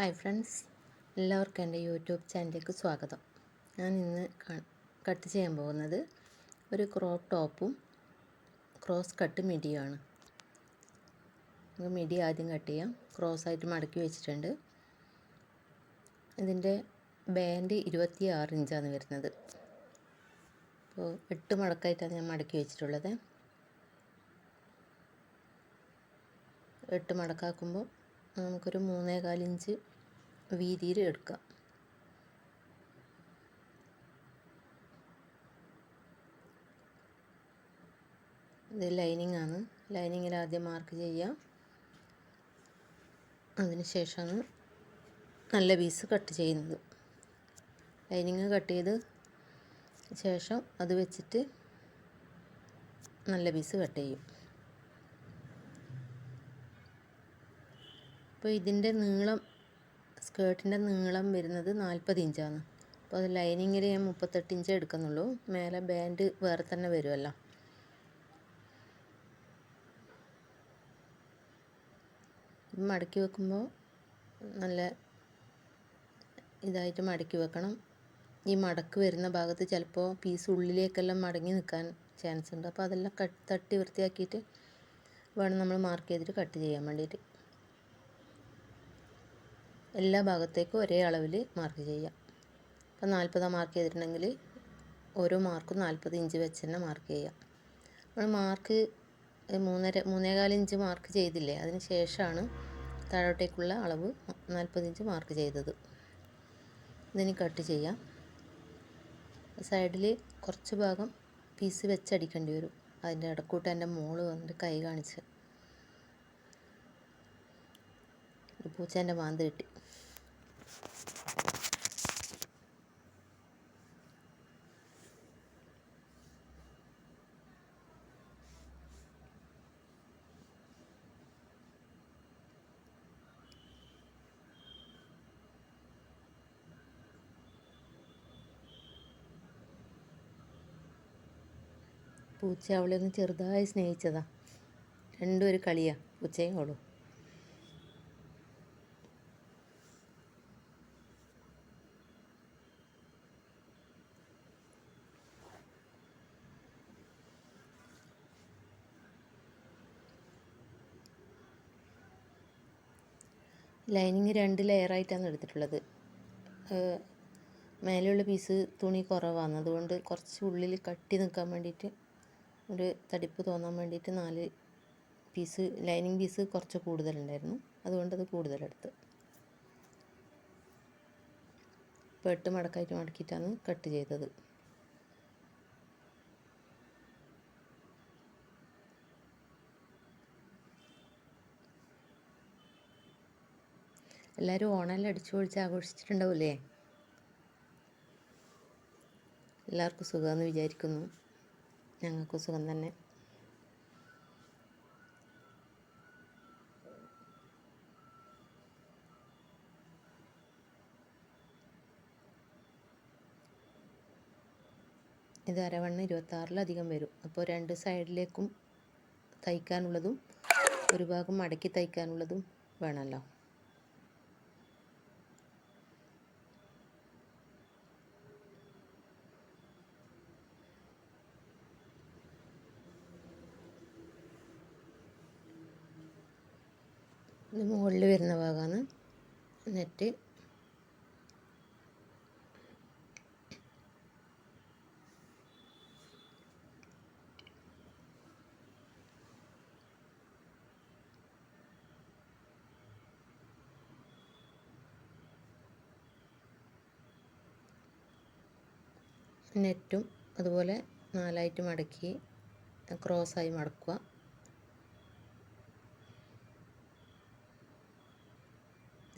Hi friends എല്ലാവർക്കും എന്റെ YouTube ചാനലിലേക്ക് സ്വാഗതം. ഞാൻ ഇന്ന് കട്ട് ചെയ്യാൻ പോകുന്നത് ഒരു ക്രോപ്പ് ടോപ്പും ക്രോസ് കട്ട് മിഡിയുമാണ്. മിഡി ആദ്യം കട്ട് ചെയ്യാം. ക്രോസ് ആയിട്ട് മടക്കി വെച്ചിട്ടുണ്ട്. ഇതിന്റെ ബാൻഡ് ഇരുപത്തി ആറ് ഇഞ്ചാണ് വരുന്നത്. അപ്പോൾ എട്ട് മടക്കായിട്ടാണ് ഞാൻ മടക്കി വെച്ചിട്ടുള്ളത്. എട്ട് മടക്കാക്കുമ്പോൾ നമുക്കൊരു മൂന്നേകാൽ ഇഞ്ച് വീതിയിൽ എടുക്കാം. ഇത് ലൈനിങ് ആണ് ലൈനിങ്ങിൽ ആദ്യം മാർക്ക് ചെയ്യാം അതിന് ശേഷമാണ് നല്ല പീസ് കട്ട് ചെയ്യുന്നത്. ലൈനിങ് കട്ട് ചെയ്ത് ശേഷം അത് വെച്ചിട്ട് നല്ല പീസ് കട്ട് ചെയ്യും. അപ്പോൾ ഇതിന്റെ നീളം സ്കേർട്ടിന്റെ നീളം വരുന്നത് നാൽപ്പത് ഇഞ്ചാണ്. അപ്പോൾ അത് ലൈനിങ്ങിൽ ഞാൻ മുപ്പത്തെട്ട് ഇഞ്ച് എടുക്കുന്നുള്ളൂ. മേലെ ബാൻഡ് വേറെ തന്നെ വരുമല്ലോ. മടക്കി വെക്കുമ്പോൾ നല്ല ഇതായിട്ട് മടക്കി വെക്കണം. ഈ മടക്ക് വരുന്ന ഭാഗത്ത് ചിലപ്പോൾ പീസ് ഉള്ളിലേക്കെല്ലാം മടങ്ങി നിൽക്കാൻ ചാൻസ് ഉണ്ട്. അപ്പോൾ അതെല്ലാം കട്ട് തട്ടി വൃത്തിയാക്കിയിട്ട് വേണം നമ്മൾ മാർക്ക് ചെയ്തിട്ട് കട്ട് ചെയ്യാൻ വേണ്ടിയിട്ട്. എല്ലാ ഭാഗത്തേക്കും ഒരേ അളവിൽ മാർക്ക് ചെയ്യാം. അപ്പം നാൽപ്പതാം മാർക്ക് ചെയ്തിട്ടുണ്ടെങ്കിൽ ഓരോ മാർക്കും നാൽപ്പത് ഇഞ്ച് വെച്ച് തന്നെ മാർക്ക് ചെയ്യാം. നമ്മൾ മാർക്ക് മൂന്നര മൂന്നേകാൽ ഇഞ്ച് മാർക്ക് ചെയ്തില്ലേ അതിന് ശേഷമാണ് താഴോട്ടേക്കുള്ള അളവ് നാൽപ്പത് ഇഞ്ച് മാർക്ക് ചെയ്തത്. ഇതിന് കട്ട് ചെയ്യാം. സൈഡിൽ കുറച്ച് ഭാഗം പീസ് വെച്ചടിക്കേണ്ടി വരും. അതിന്റെ ഇടക്കൂട്ട് എന്റെ മോൾ വന്നിട്ട് കൈ കാണിച്ച്. പൂച്ചേന്റെ മാന്ത് കിട്ടി. പൂച്ച അവളെ ഒന്ന് ചെറുതായി സ്നേഹിച്ചതാ. രണ്ടും ഒരു കളിയാ. പൂച്ചയും അവളും. ലൈനിങ് രണ്ട് ലെയറായിട്ടാണ് എടുത്തിട്ടുള്ളത്. മേലെയുള്ള പീസ് തുണി കുറവാണ്. അതുകൊണ്ട് കുറച്ച് ഉള്ളിൽ കട്ടി നിൽക്കാൻ വേണ്ടിയിട്ട് ഒരു തടിപ്പ് തോന്നാൻ വേണ്ടിയിട്ട് നാല് പീസ് ലൈനിങ് പീസ് കുറച്ച് കൂടുതലുണ്ടായിരുന്നു. അതുകൊണ്ട് അത് കൂടുതലെടുത്ത്. ഇപ്പോൾ എട്ട് മടക്കായിട്ട് മടക്കിയിട്ടാണ് കട്ട് ചെയ്തത്. എല്ലാവരും ഓണമെല്ലാം അടിച്ചു പൊളിച്ച് ആഘോഷിച്ചിട്ടുണ്ടാവില്ലേ? എല്ലാവർക്കും സുഖമെന്ന് വിചാരിക്കുന്നു. ഞങ്ങൾക്ക് സുഖം തന്നെ. ഇത് അരവണ്ണം ഇരുപത്താറിലധികം വരും. അപ്പോൾ രണ്ട് സൈഡിലേക്കും തയ്ക്കാനുള്ളതും ഒരു ഭാഗം മടക്കി തയ്ക്കാനുള്ളതും വേണമല്ലോ. ഇത് മുകളിൽ വരുന്ന ഭാഗമാണ്. എന്നിട്ട് നെറ്റും അതുപോലെ നാലായിട്ട് മടക്കി ക്രോസായി മടക്കുക.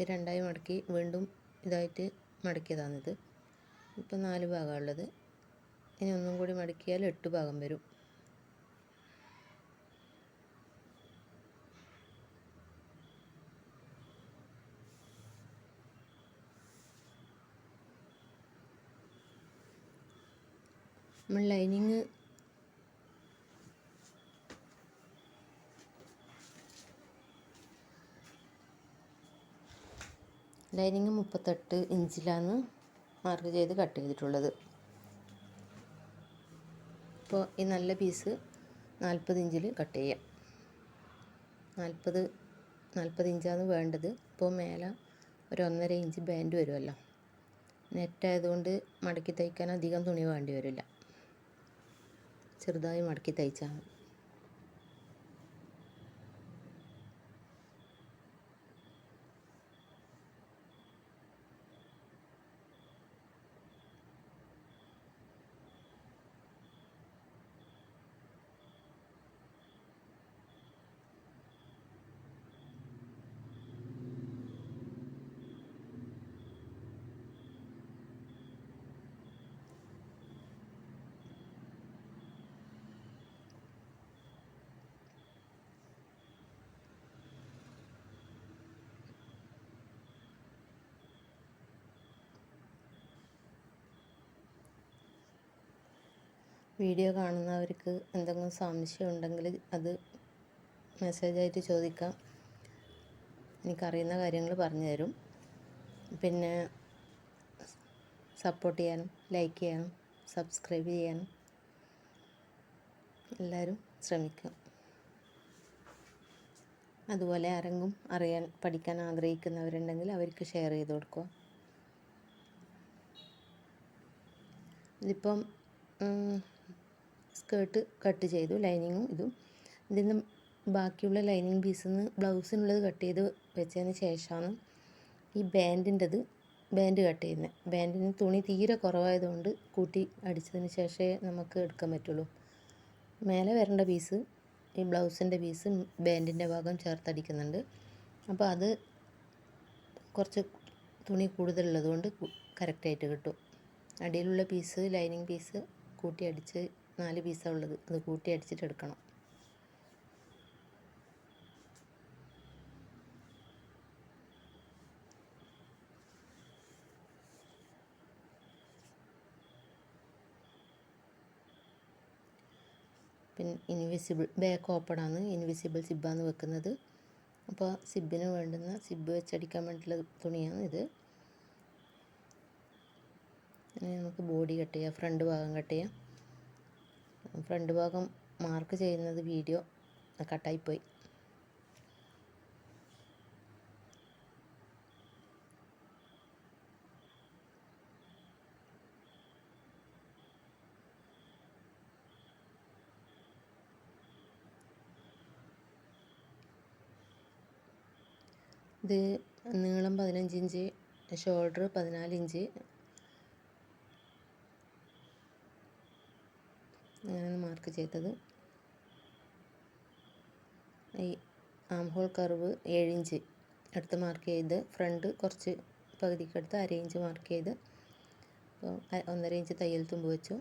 ഇത് രണ്ടായി മടക്കി വീണ്ടും ഇതായിട്ട് മടക്കിയതാണിത്. ഇപ്പം നാല് ഭാഗമുള്ളത് ഇനി ഒന്നും കൂടി മടക്കിയാൽ എട്ട് ഭാഗം വരും. നമ്മൾ ലൈനിങ് ലൈനിങ് മുപ്പത്തെട്ട് ഇഞ്ചിലാണ് മാർക്ക് ചെയ്ത് കട്ട് ചെയ്തിട്ടുള്ളത്. ഇപ്പോൾ ഈ നല്ല പീസ് നാൽപ്പത് ഇഞ്ചിൽ കട്ട് ചെയ്യാം. നാൽപ്പത് നാൽപ്പത് ഇഞ്ചാണ് വേണ്ടത്. ഇപ്പോൾ മേലെ ഒരു ഒന്നര ഇഞ്ച് ബാൻഡ് വരുമല്ലോ. നെറ്റായതുകൊണ്ട് മടക്കി തയ്ക്കാൻ അധികം തുണി വേണ്ടി വരില്ല. ചെറുതായി മടക്കി തയ്ച്ചാൽ മതി. വീഡിയോ കാണുന്നവർക്ക് എന്തെങ്കിലും സംശയം ഉണ്ടെങ്കിൽ അത് മെസ്സേജായിട്ട് ചോദിക്കാം. എനിക്കറിയുന്ന കാര്യങ്ങൾ പറഞ്ഞു തരും. പിന്നെ സപ്പോർട്ട് ചെയ്യാനും ലൈക്ക് ചെയ്യാനും സബ്സ്ക്രൈബ് ചെയ്യാനും എല്ലാവരും ശ്രമിക്കുക അതുപോലെ ആരെങ്കിലും അറിയാൻ പഠിക്കാൻ ആഗ്രഹിക്കുന്നവരുണ്ടെങ്കിൽ അവർക്ക് ഷെയർ ചെയ്ത് കൊടുക്കുക. ഇതിപ്പം സ്കേർട്ട് കട്ട് ചെയ്തു ലൈനിങ്ങും ഇതും. ഇതിൽ നിന്ന് ബാക്കിയുള്ള ലൈനിങ് പീസിൽ നിന്ന് ബ്ലൗസിനുള്ളത് കട്ട് ചെയ്ത് വെച്ചതിന് ശേഷമാണ് ഈ ബാൻഡിന്റെത് ബാൻഡ് കട്ട് ചെയ്യുന്നത് ബാൻഡിന് തുണി തീരെ കുറവായതുകൊണ്ട് കൂട്ടി അടിച്ചതിന് ശേഷമേ നമുക്ക് എടുക്കാൻ പറ്റുള്ളൂ. മേലെ വരേണ്ട പീസ് ഈ ബ്ലൗസിന്റെ പീസ് ബാൻഡിന്റെ ഭാഗം ചേർത്തടിക്കുന്നുണ്ട് അപ്പോൾ അത് കുറച്ച് തുണി കൂടുതലുള്ളതുകൊണ്ട് കറക്റ്റായിട്ട് കിട്ടും. അടിയിലുള്ള പീസ് ലൈനിങ് പീസ് കൂട്ടി അടിച്ച് നാല് പീസാണ് ഉള്ളത്. അത് കൂട്ടി അടിച്ചിട്ട് എടുക്കണം. പിന്നെ ഇൻവിസിബിൾ ബാക്ക് ഓപ്പണാണ് ഇൻവിസിബിൾ സിബ്ബാണ് വെക്കുന്നത്. അപ്പോൾ സിബിന് വേണ്ടുന്ന സിബ് വെച്ചടിക്കാൻ വേണ്ടിയിട്ടുള്ള തുണിയാണ് ഇത്. ഇനി നമുക്ക് ബോഡി കട്ട് ചെയ്യാം ഫ്രണ്ട് ഭാഗം കട്ട് ചെയ്യാം. ഫ്രണ്ട് ഭാഗം മാർക്ക് ചെയ്യുന്നത് വീഡിയോ കട്ടായിപ്പോയി. ഇത് നീളം പതിനഞ്ച് ഇഞ്ച് ഷോൾഡർ പതിനാല് ഇഞ്ച് അങ്ങനെയാണ് മാർക്ക് ചെയ്തത്. ഈ ആം ഹോൾ കർവ് ഏഴ് ഇഞ്ച് എടുത്ത് മാർക്ക് ചെയ്ത് ഫ്രണ്ട് കുറച്ച് പകുതിക്കടുത്ത് അര ഇഞ്ച് മാർക്ക് ചെയ്ത് അപ്പോൾ ഒന്നര ഇഞ്ച് തയ്യൽ തുമ്പ് വെച്ചു.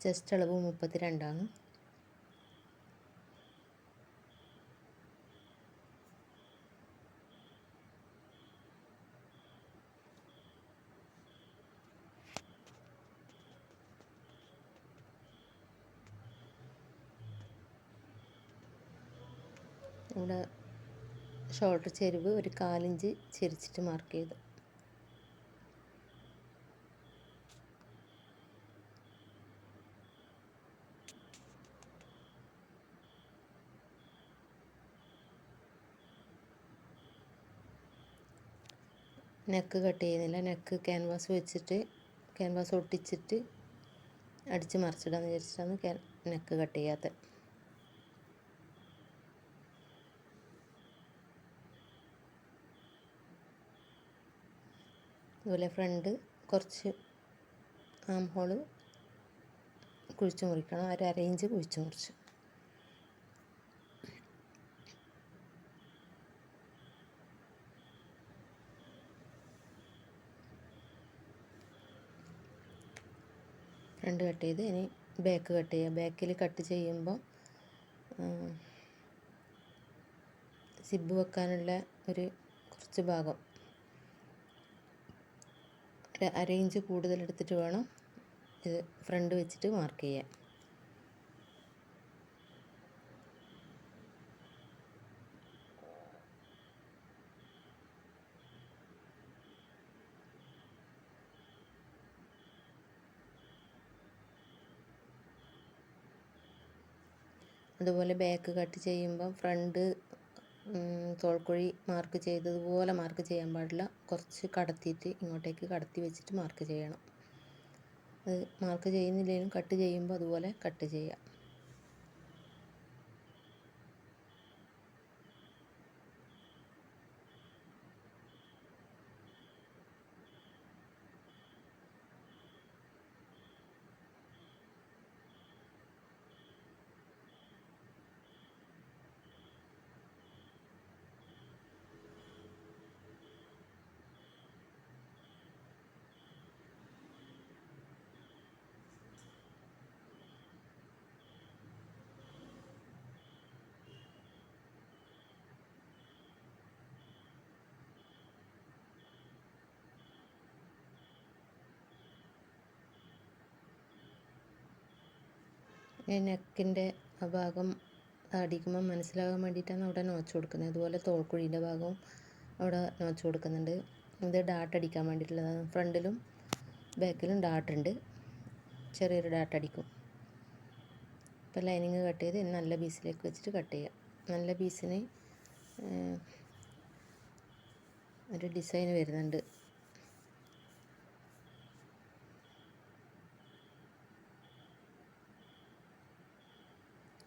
ചെസ്റ്റ് അളവ് മുപ്പത്തി ഇവിടെ ഷോൾഡർ ചെരുവ് ഒരു കാലിഞ്ച് ചെരിച്ചിട്ട് മാർക്ക് ചെയ്തു. നെക്ക് കട്ട് ചെയ്യുന്നില്ല. നെക്ക് ക്യാൻവാസ് വെച്ചിട്ട് ക്യാൻവാസ് ഒട്ടിച്ചിട്ട് അടിച്ച് മറിച്ചിടാന്ന് വിചാരിച്ചിട്ടാണ് നെക്ക് കട്ട് ചെയ്യാത്തത്. അതുപോലെ ഫ്രണ്ട് കുറച്ച് ആം ഹോൾ കുഴിച്ച് മുറിക്കണം. ഒരു അര ഇഞ്ച് കുഴിച്ച് മുറിച്ച്. ഫ്രണ്ട് കട്ട് ചെയ്ത് ഇനി ബാക്ക് കട്ട് ചെയ്യുക ബാക്കിൽ കട്ട് ചെയ്യുമ്പോൾ സിബ് വെക്കാനുള്ള ഒരു കുറച്ച് ഭാഗം ഒരു അര ഇഞ്ച് കൂടുതലെടുത്തിട്ട് വേണം ഇത് ഫ്രണ്ട് വെച്ചിട്ട് മാർക്ക് ചെയ്യാൻ. അതുപോലെ ബാക്ക് കട്ട് ചെയ്യുമ്പം ഫ്രണ്ട് തോൾക്കുഴി മാർക്ക് ചെയ്തതുപോലെ മാർക്ക് ചെയ്യാൻ പാടില്ല. കുറച്ച് കടത്തിയിട്ട് ഇങ്ങോട്ടേക്ക് കടത്തി വെച്ചിട്ട് മാർക്ക് ചെയ്യണം. അത് മാർക്ക് ചെയ്യുന്നില്ലെങ്കിലും കട്ട് ചെയ്യുമ്പോൾ അതുപോലെ കട്ട് ചെയ്യാം. നെക്കിന്റെ ആ ഭാഗം അടിക്കുമ്പോൾ മനസ്സിലാകാൻ വേണ്ടിയിട്ടാണ് അവിടെ നോച്ച് കൊടുക്കുന്നത്. അതുപോലെ തോൾക്കുഴീന്റെ ഭാഗവും അവിടെ നോച്ച് കൊടുക്കുന്നുണ്ട്. ഇത് ഡാട്ട് അടിക്കാൻ വേണ്ടിയിട്ടുള്ളതാണ്. ഫ്രണ്ടിലും ബാക്കിലും ഡാട്ട് ഉണ്ട്. ചെറിയൊരു ഡാട്ട് അടിക്കും. ഇപ്പോൾ ലൈനിങ് കട്ട് ചെയ്ത് നല്ല പീസിലേക്ക് വെച്ചിട്ട് കട്ട് ചെയ്യാം. നല്ല പീസിന് ഒരു ഡിസൈൻ വരുന്നുണ്ട്.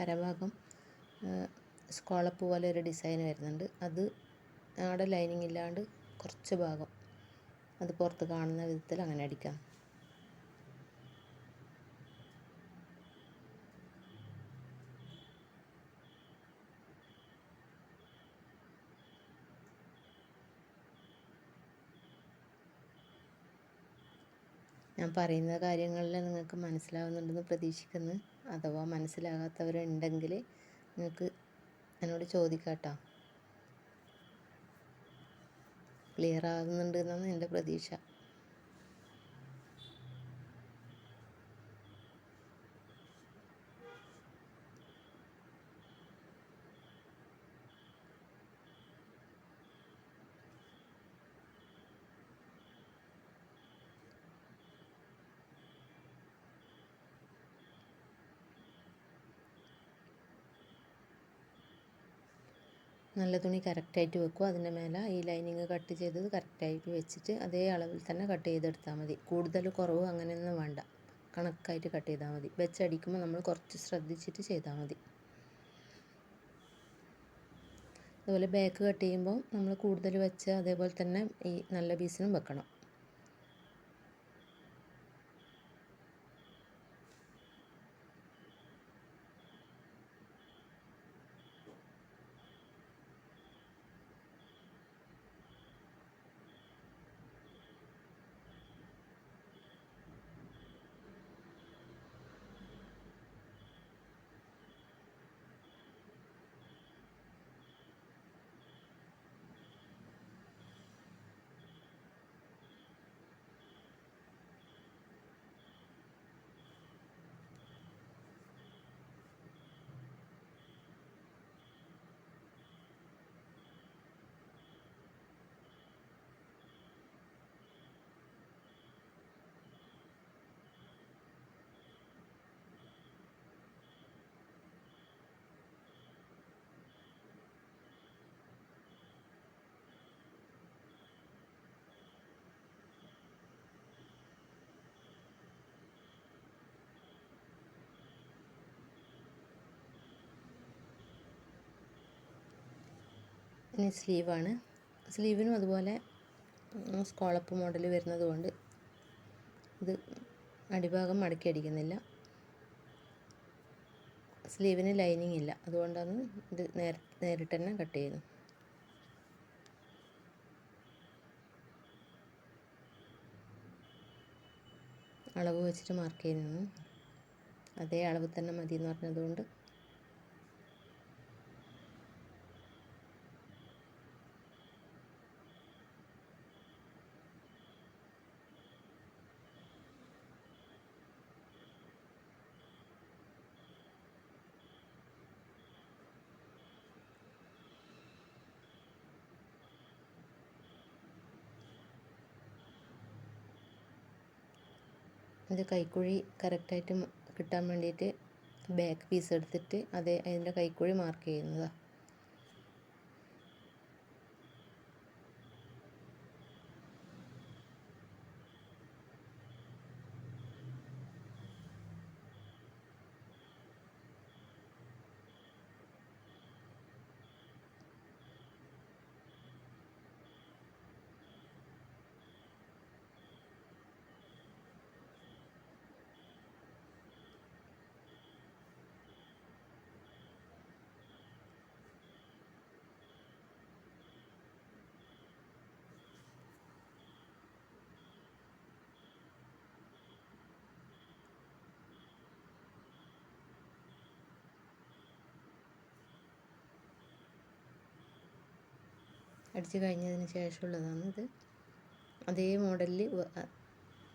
കരഭാഗം സ്കോളപ്പ് പോലെ ഒരു ഡിസൈൻ വരുന്നുണ്ട്. അത് അവിടെ ലൈനിങ് ഇല്ലാണ്ട് കുറച്ച് ഭാഗം അത് പുറത്ത് കാണുന്ന വിധത്തിൽ അങ്ങനെ അടിക്കാം. ഞാൻ പറയുന്ന കാര്യങ്ങളിൽ നിങ്ങൾക്ക് മനസ്സിലാവുന്നുണ്ടെന്ന് പ്രതീക്ഷിക്കുന്നു. അഥവാ മനസ്സിലാകാത്തവരുണ്ടെങ്കിൽ നിങ്ങൾക്ക് എന്നോട് ചോദിക്കാം കേട്ടോ ക്ലിയർ ആകുന്നുണ്ട് എന്നാണ് എന്റെ പ്രതീക്ഷ. നല്ല തുണി കറക്റ്റായിട്ട് വെക്കുക അതിന്റെ മേലെ ഈ ലൈനിങ് കട്ട് ചെയ്തത് കറക്റ്റായിട്ട് വെച്ചിട്ട് അതേ അളവിൽ തന്നെ കട്ട് ചെയ്തെടുത്താൽ മതി. കൂടുതൽ കുറവ് അങ്ങനെയൊന്നും വേണ്ട. കണക്കായിട്ട് കട്ട് ചെയ്താൽ മതി. വെച്ചടിക്കുമ്പോൾ നമ്മൾ കുറച്ച് ശ്രദ്ധിച്ചിട്ട് ചെയ്താൽ മതി. അതുപോലെ ബാക്ക് കട്ട് ചെയ്യുമ്പോൾ നമ്മൾ കൂടുതൽ വെച്ച് അതേപോലെ തന്നെ ഈ നല്ല പീസിനും വെക്കണം. ഇനി സ്ലീവാണ്. സ്ലീവിനും അതുപോലെ സ്കോളപ്പ് മോഡൽ വരുന്നത് കൊണ്ട് ഇത് അടിഭാഗം മടക്കി അടിക്കുന്നില്ല. സ്ലീവിന് ലൈനിങ് ഇല്ല. അതുകൊണ്ടാണ് ഇത് നേര നേരിട്ട് തന്നെ കട്ട് ചെയ്യുന്നത്. അളവ് വെച്ചിട്ട് മാർക്ക് ചെയ്യുന്നു. അതേ അളവ് തന്നെ മതി എന്ന് പറഞ്ഞതുകൊണ്ട് ഇത് കൈക്കുഴി കറക്റ്റായിട്ട് കിട്ടാൻ വേണ്ടിയിട്ട് ബാക്ക് പീസ് എടുത്തിട്ട് അത് അതിന്റെ കൈക്കുഴി മാർക്ക് ചെയ്യുന്നതാണ് അടിച്ച് കഴിഞ്ഞതിന് ശേഷമുള്ളതാണ് ഇത്. അതേ മോഡലിൽ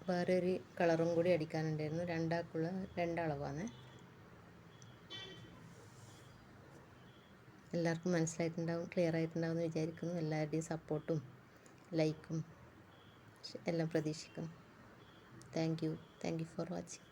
വേറൊരു കളറും കൂടി അടിക്കാനുണ്ടായിരുന്നു. രണ്ടാക്കുള്ള രണ്ടളവാണ്. എല്ലാവർക്കും മനസ്സിലായിട്ടുണ്ടാവും ക്ലിയർ ആയിട്ടുണ്ടാവും എന്ന് വിചാരിക്കുന്നു. എല്ലാവരുടെയും സപ്പോർട്ടും ലൈക്കും എല്ലാം പ്രതീക്ഷിക്കുന്നു. Thank you. Thank you for watching.